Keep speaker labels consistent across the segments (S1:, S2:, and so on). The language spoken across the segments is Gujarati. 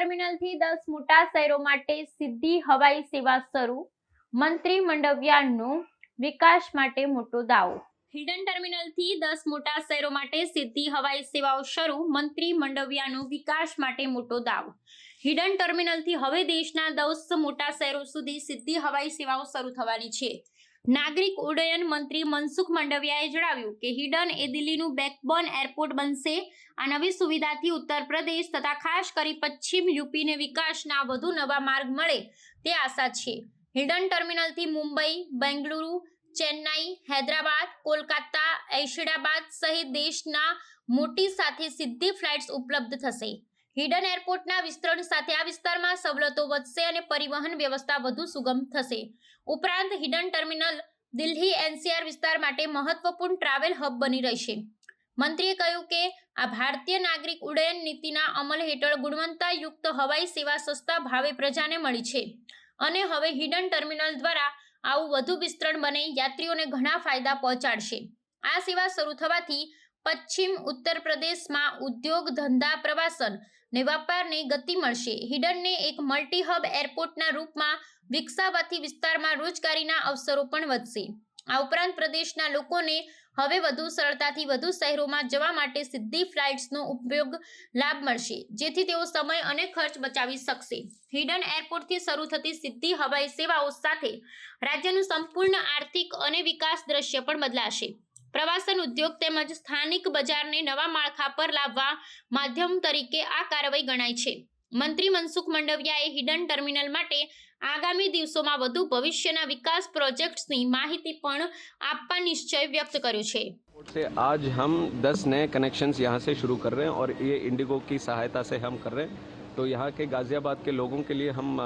S1: ટર્મિનલથી દસ મોટા શહેરો માટે સીધી હવાઈ સેવા શરૂ. મંત્રી મંડવ્યાનો વિકાસ માટે મોટો દાવો. હિડન ટર્મિનલથી દસ મોટા શહેરો માટે સીધી હવાઈ સેવાઓ શરૂ. મંત્રી મંડવ્યાનો વિકાસ માટે મોટો દાવો. હિડન ટર્મિનલથી હવે દેશના દસ મોટા શહેરો સુધી સીધી હવાઈ સેવાઓ શરૂ થવાની છે. નાગરિક ઉડ્ડયન મંત્રી મનસુખ મંડવિયાએ જણાવ્યું કે હિડન એ દિલ્હીનું બેકબોન એરપોર્ટ બનશે. આ નવી સુવિધાથી ઉત્તર પ્રદેશ તથા ખાસ કરી પશ્ચિમ યુપીને વિકાસના વધુ નવા માર્ગ મળે તે આશા છે. હિડન ટર્મિનલથી મુંબઈ, બેંગલુરુ, ચેન્નાઈ, હૈદરાબાદ, કોલકાતા એશિડાબાદ સહિત દેશના મોટી સાથે સીધી ફ્લાઇટ્સ ઉપલબ્ધ થશે. હિડન એરપોર્ટના વિસ્તરણ સાથે આ વિસ્તારમાં સવલતો વધશે અને પરિવહન વ્યવસ્થા વધુ સુગમ થશે. ઉપરાંત હિડન ટર્મિનલ દિલ્હી એનસીઆર વિસ્તાર માટે મહત્વપૂર્ણ ટ્રાવેલ હબ બની રહેશે. મંત્રીએ કહ્યું કે, આ ભારતીય નાગરિક ઉડ્ડયન નીતિના અમલ હેઠળ ગુણવત્તાયુક્ત હવાઈ સેવા સસ્તા ભાવે પ્રજાને મળી છે. અને હવે હિડન ટર્મિનલ દ્વારા આવું વધુ વિસ્તરણ બને યાત્રીઓને ઘણા ફાયદા પહોંચાડશે. આ સેવા શરૂ થવાથી પશ્ચિમ ઉત્તર પ્રદેશમાં ઉદ્યોગ ધંધા પ્રવાસન ને વેપારને ગતિ મળશે. હિડનને એક મલ્ટી હબ એરપોર્ટના રૂપમાં વિકસાવાથી વિસ્તારમાં રોજગારીના અવસરો પણ વધશે. આ ઉપરાંત પ્રદેશના લોકોને હવે વધુ સરળતાથી વધુ શહેરોમાં જવા માટે સીધી ફ્લાઇટ્સનો ઉપયોગ લાભ મળશે, જેથી તેઓ સમય અને ખર્ચ બચાવી શકશે. હિડન એરપોર્ટથી શરૂ થતી સીધી હવાઈ સેવાઓ સાથે રાજ્યનું સંપૂર્ણ આર્થિક અને વિકાસ દ્રશ્ય પણ બદલાશે. પ્રવાસન ઉદ્યોગ તેમજ સ્થાનિક બજારને નવા માળખા પર લાવવા માધ્યમ તરીકે આ કાર્યવાહી ગણાય છે મંત્રી મનસુખ મંડવિયાએ હિડન ટર્મિનલ માટે આગામી દિવસોમાં વધુ ભવિષ્યના વિકાસ પ્રોજેક્ટ્સની માહિતી પણ આપવા નિશ્ચય વ્યક્ત કર્યો છે
S2: से आज हम 10 नए कनेक्शंस यहाँ से शुरू कर रहे हैं और ये इंडिगो की सहायता से हम कर रहे हैं तो यहाँ के गाज़ियाबाद के लोगों के लिए हम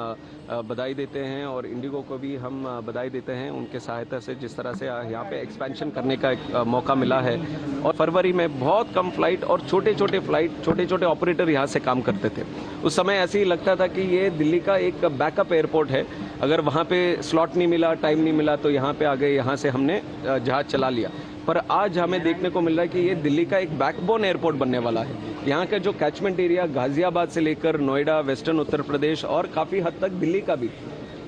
S2: बधाई देते हैं और इंडिगो को भी हम बधाई देते हैं उनके सहायता से जिस तरह से यहाँ पे एक्सपेंशन करने का एक मौका मिला है। और फरवरी में बहुत कम फ़्लाइट और छोटे छोटे फ़्लाइट छोटे छोटे ऑपरेटर यहाँ से काम करते थे। उस समय ऐसे ही लगता था कि ये दिल्ली का एक बैकअप एयरपोर्ट है। अगर वहाँ पर स्लॉट नहीं मिला टाइम नहीं मिला तो यहाँ पर आ गए यहाँ से हमने जहाज़ चला लिया। पर आज हमें देखने को मिल रहा है कि ये दिल्ली का एक बैकबोन एयरपोर्ट बनने वाला है। यहाँ का जो कैचमेंट एरिया गाजियाबाद से लेकर नोएडा वेस्टर्न उत्तर प्रदेश और काफ़ी हद तक दिल्ली का भी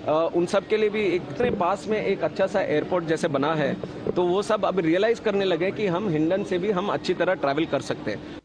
S2: उन सब के लिए भी इतने पास में एक अच्छा सा एयरपोर्ट जैसे बना है तो वो सब अब रियलाइज़ करने लगे कि हम हिंडन से भी हम अच्छी तरह ट्रैवल कर सकते हैं।